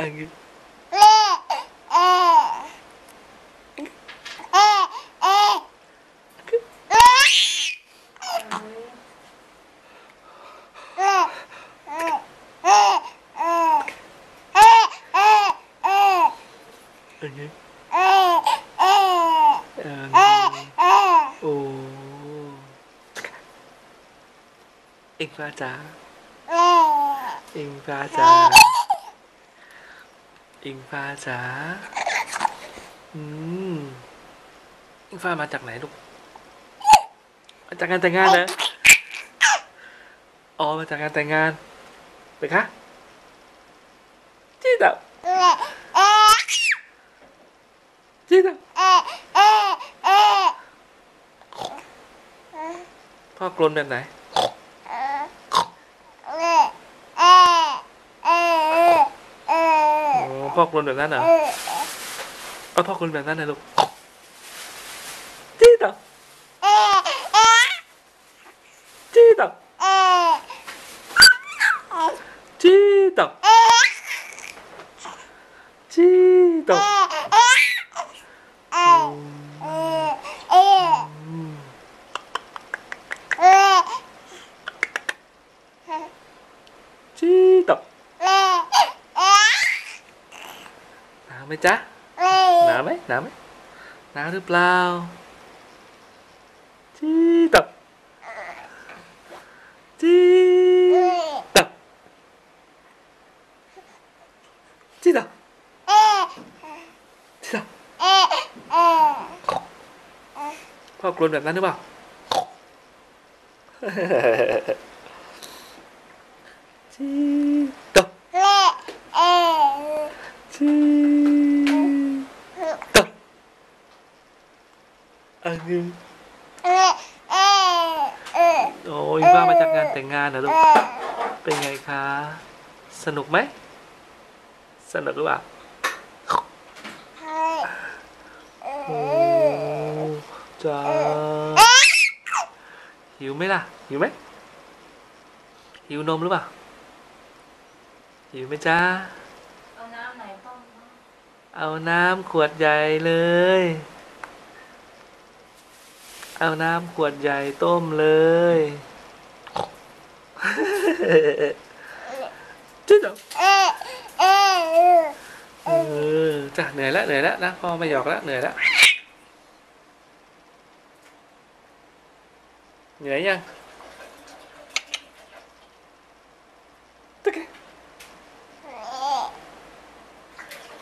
อันนี้อันนี้โอ้เอ็งฟ้าจ๋าเอ็งฟ้าจ๋าเอ็งฟ้าจ๋า อืมเอ็งฟ้ามาจากไหนลูก มาจากงานแต่งงานเหรออ๋อ มาจากงานแต่งงาน ไปคะจีดับจีดับพ่อกลนแบบไหน อพ่อกลนแบบนั้นเหรอเอาพ่อกลนแบบนั้นนะลูกจีดับจีดับจีดับจีดับอืมจีดับหนาว ไหมจ๊ะหนาวไหมหนาวไหมหนาวหรือเปล่าจีดับจีดับจีดับจีดับพ่อกลนแบบนั้นหรือเปล่าจีดับจีดับ อันนี้โอ้ยว่ามาจากงานแต่งงานเหรอลูก เป็นไงคะ สนุกไหม สนุกหรือเปล่าโอ้จ้าหิวไหมล่ะ หิวไหม หิวนมหรือเปล่า หิวไหมจ้าเอาน้ำไหนต้มเอาน้ำขวดใหญ่เลย เอาน้ำขวดใหญ่ต้มเลยจิ๊ดเออจ้ะเหนื่อยแล้วเหนื่อยแล้วนะพ่อไม่หยอกแล้วเหนื่อยแล้วเหนื่อยยังตะเก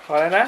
พอแล้วนะ